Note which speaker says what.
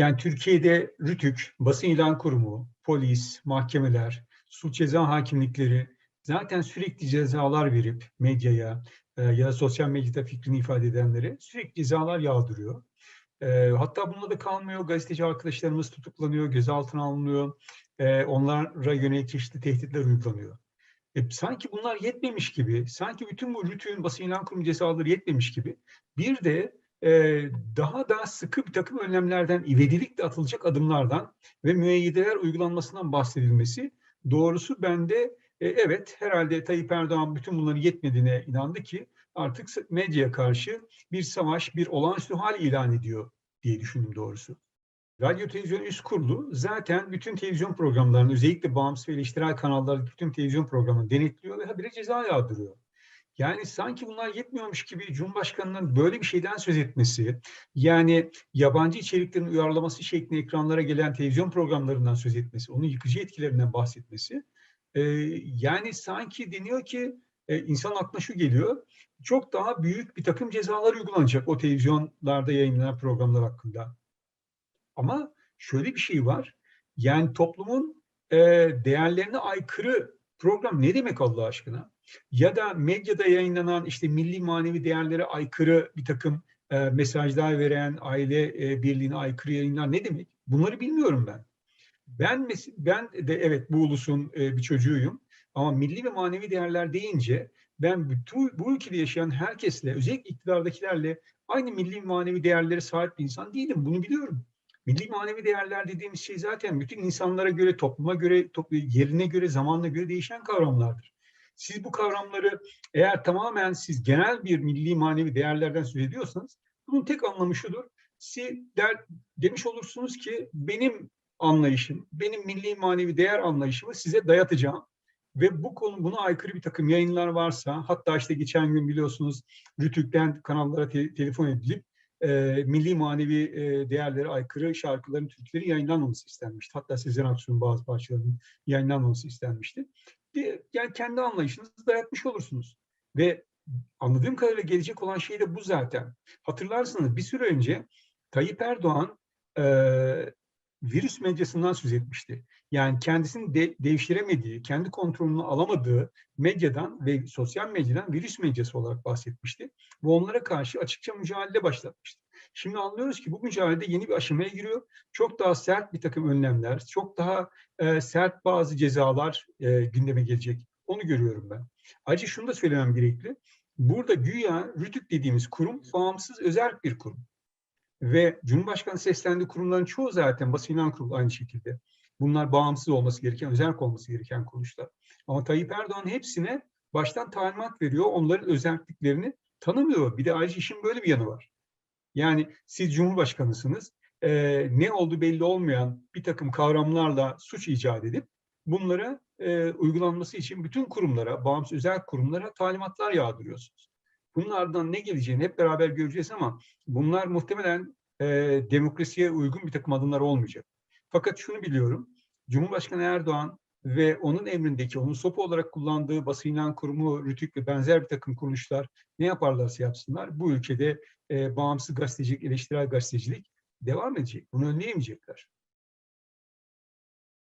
Speaker 1: Yani Türkiye'de RÜTÜK, basın ilan kurumu, polis, mahkemeler, suç ceza hakimlikleri zaten sürekli cezalar verip medyaya e, ya da sosyal medyada fikrini ifade edenlere sürekli cezalar yağdırıyor. E, hatta bununla da kalmıyor. Gazeteci arkadaşlarımız tutuklanıyor, gözaltına alınıyor. E, onlara yönelik çeşitli tehditler uygulanıyor. E, sanki bunlar yetmemiş gibi, sanki bütün bu RÜTÜ'nün basın ilan kurumu cezaları yetmemiş gibi bir de daha da sıkı bir takım önlemlerden, ivedilikle atılacak adımlardan ve müeyyideler uygulanmasından bahsedilmesi doğrusu bende e, evet herhalde Tayyip Erdoğan bütün bunların yetmediğine inandı ki artık medyaya karşı bir savaş, bir olağanüstü hal ilan ediyor diye düşündüm doğrusu. Radyo Televizyon Üst Kurulu zaten bütün televizyon programlarını özellikle bağımsız ve eleştirel kanallardaki bütün televizyon programını denetliyor ve habire ceza yağdırıyor. Yani sanki bunlar yetmiyormuş gibi Cumhurbaşkanı'nın böyle bir şeyden söz etmesi, yani yabancı içeriklerin uyarlaması şeklinde ekranlara gelen televizyon programlarından söz etmesi, onun yıkıcı etkilerinden bahsetmesi, e, yani sanki deniyor ki e, insan aklına şu geliyor, çok daha büyük bir takım cezalar uygulanacak o televizyonlarda yayınlanan programlar hakkında. Ama şöyle bir şey var, yani toplumun e, değerlerine aykırı program ne demek Allah aşkına? Ya da medyada yayınlanan işte milli manevi değerlere aykırı bir takım e, mesajlar veren, aile e, birliğine aykırı yayınlar ne demek? Bunları bilmiyorum ben. Ben ben de evet bu ulusun e, bir çocuğuyum ama milli ve manevi değerler deyince ben bütün bu ülkede yaşayan herkesle, özellikle iktidardakilerle aynı milli manevi değerlere sahip bir insan değilim. Bunu biliyorum. Milli manevi değerler dediğimiz şey zaten bütün insanlara göre, topluma göre, yerine göre, zamanla göre değişen kavramlardır. Siz bu kavramları eğer tamamen siz genel bir milli manevi değerlerden söz ediyorsanız bunun tek anlamı şudur. Siz der, demiş olursunuz ki benim anlayışım, benim milli manevi değer anlayışımı size dayatacağım. Ve bu konu buna aykırı bir takım yayınlar varsa hatta işte geçen gün biliyorsunuz Rütük'ten kanallara te telefon edilip e, milli manevi e, değerlere aykırı şarkıların, türkülerin yayınlanmaması istenmişti. Hatta Sezen Aksu'nun bazı parçalarının yayınlanmaması istenmişti. Yani kendi anlayışınızı dayatmış olursunuz. Ve anladığım kadarıyla gelecek olan şey de bu zaten. Hatırlarsınız bir süre önce Tayyip Erdoğan virüs medyasından söz etmişti. Yani kendisini de, devşiremediği, kendi kontrolünü alamadığı medyadan ve sosyal medyadan virüs medyası olarak bahsetmişti. Ve onlara karşı açıkça mücadele başlatmıştı. Şimdi anlıyoruz ki bu mücadelede yeni bir aşamaya giriyor. Çok daha sert bir takım önlemler, çok daha e, sert bazı cezalar e, gündeme gelecek. Onu görüyorum ben. Ayrıca şunu da söylemem gerekli. Burada güya RÜTÜK dediğimiz kurum bağımsız özel bir kurum. Ve Cumhurbaşkanı seslendiği kurumların çoğu zaten basın ilan kurulu aynı şekilde. Bunlar bağımsız olması gereken, özel olması gereken kuruluşlar. Ama Tayyip Erdoğan hepsine baştan talimat veriyor. Onların özelliklerini tanımıyor. Bir de ayrıca işin böyle bir yanı var. Yani siz Cumhurbaşkanısınız. E, ne oldu belli olmayan bir takım kavramlarla suç icat edip bunlara e, uygulanması için bütün kurumlara, bağımsız özel kurumlara talimatlar yağdırıyorsunuz. Bunlardan ne geleceğini hep beraber göreceğiz ama bunlar muhtemelen e, demokrasiye uygun bir takım adımlar olmayacak. Fakat şunu biliyorum, Cumhurbaşkanı Erdoğan ve onun emrindeki, onun sopa olarak kullandığı basın ilan kurumu, RÜTÜK ve benzer bir takım kuruluşlar ne yaparlarsa yapsınlar, bu ülkede e, bağımsız gazetecilik, eleştirel gazetecilik devam edecek. Bunu önleyemeyecekler.